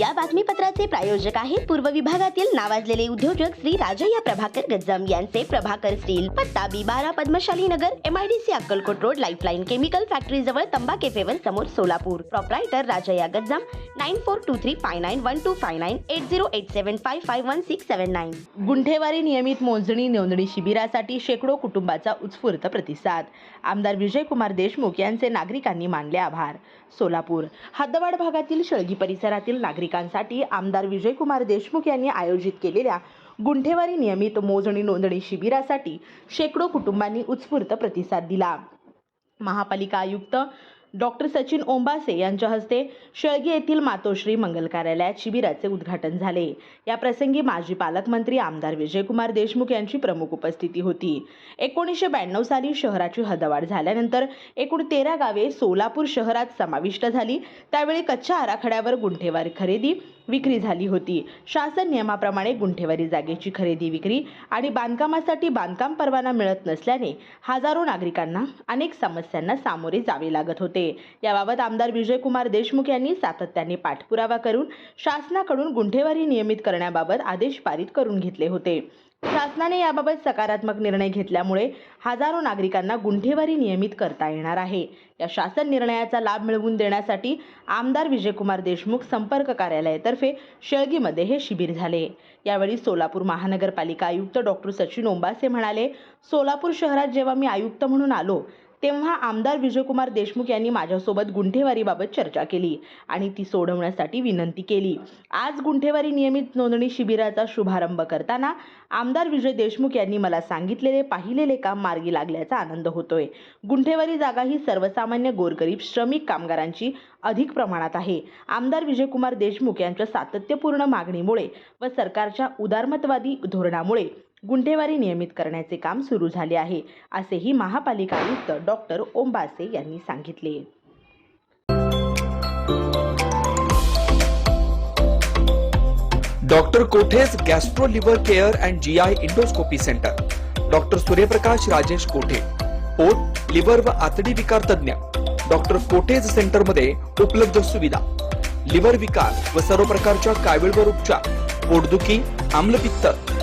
या बातमीपत्राचे प्रायोजक आहेत. पूर्व विभागातील नावाजलेले उद्योजक श्री राजय्या प्रभाकर गज्जम यांचे प्रभाकर स्टील पत्ता बी बारा Padmashali Nagar MIDC Akkalkot road lifeline chemical factory जवळ तंबा केफेवर समोर Solapur. Proprietor Rajayya Gajjam nine four two three five nine one two five nine eight zero eight seven five five one six seven nine Gunthewari नियमित मोजणी नोंदणी शिबिरासाठी शेकडो कुटुंबाचा उत्स्फूर्त प्रतिसाद. आमदार विजयकुमार देशमुख यांचे नागरिकांनी मानले आभार. सोलापूर हद्दवाड भागातील शळगी परिसरातील नागरिकांसाठी आमदार विजयकुमार देशमुख यांनी आयोजित केलेल्या गुंठेवारी नियमित मोजणी नोंदणी शिबिरासाठी शेकडो कुटुंबांनी उत्स्फूर्त प्रतिसाद दिला. महापालिका आयुक्त डॉक्टर सचिन ओंबासे यांच्या हस्ते शेळगी येथील मातोश्री मंगल कार्यालयात शिबिराचे उद्घाटन झाले. या प्रसंगी माजी पालकमंत्री आमदार विजयकुमार देशमुख यांची प्रमुख उपस्थिती होती. एकोणीसशे ब्याण्णव साली शहराची हदवाढ झाल्यानंतर एकूण तेरा गावे सोलापूर शहरात समाविष्ट झाली. त्यावेळी कच्च्या आराखड्यावर गुंठेवारी खरेदी विक्री झाली होती. शासन नियमाप्रमाणे गुंठेवारी जागेची खरेदी विक्री आणि बांधकामासाठी बांधकाम परवाना मिळत नसल्याने हजारो नागरिकांना अनेक समस्यांना सामोरे जावे लागत होते. याबाबत आमदार विजयकुमार देशमुख यांनी सातत्याने पाठपुरावा करून शासनाकडून गुंठेवारी नियमित करण्याबाबत आदेश पारित करून घेतले होते. शासनाने याबाबत सकारात्मक निर्णय घेतल्यामुळे हजारो नागरिकांना गुंठेवारी नियमित करता येणार आहे. या शासन निर्णयाचा लाभ मिळवून देण्यासाठी आमदार विजयकुमार देशमुख संपर्क कार्यालयातर्फे शेळगीमध्ये हे शिबिर झाले. यावेळी सोलापूर महानगरपालिका आयुक्त डॉक्टर सचिन ओंबासे म्हणाले सोलापूर शहरात जेव्हा मी आयुक्त म्हणून आलो तेव्हा आमदार विजयकुमार देशमुख यांनी माझ्यासोबत गुंठेवारीबाबत चर्चा केली आणि ती सोडवण्यासाठी विनंती केली. आज गुंठेवारी नियमित नोंदणी शिबिराचा शुभारंभ करताना आमदार विजय देशमुख यांनी मला सांगितलेले पाहिलेले काम मार्गी लागल्याचा आनंद होतोय. गुंठेवारी जागा ही सर्वसामान्य गोरगरीब श्रमिक कामगारांची अधिक प्रमाणात आहे. आमदार विजयकुमार देशमुख यांच्या सातत्यपूर्ण मागणीमुळे व सरकारच्या उदारमतवादी धोरणामुळे गुंठेवारी नियमित करण्याचे काम सुरू झाले आहे असेही महापालिका आयुक्त डॉक्टर ओंबासे यांनी सांगितले. Doctor कोठेज gastro liver care and G I endoscopy centre. Doctor Suryaprakash Rajesh Kothe. पोट लिव्हर व आतडी विकार तज्ञ डॉक्टर कोठेज सेंटरमध्ये उपलब्ध सुविधा. लिव्हर विकार व सर्व प्रकारच्या कावीळवर उपचार. पोटदुखी आम्लपित्त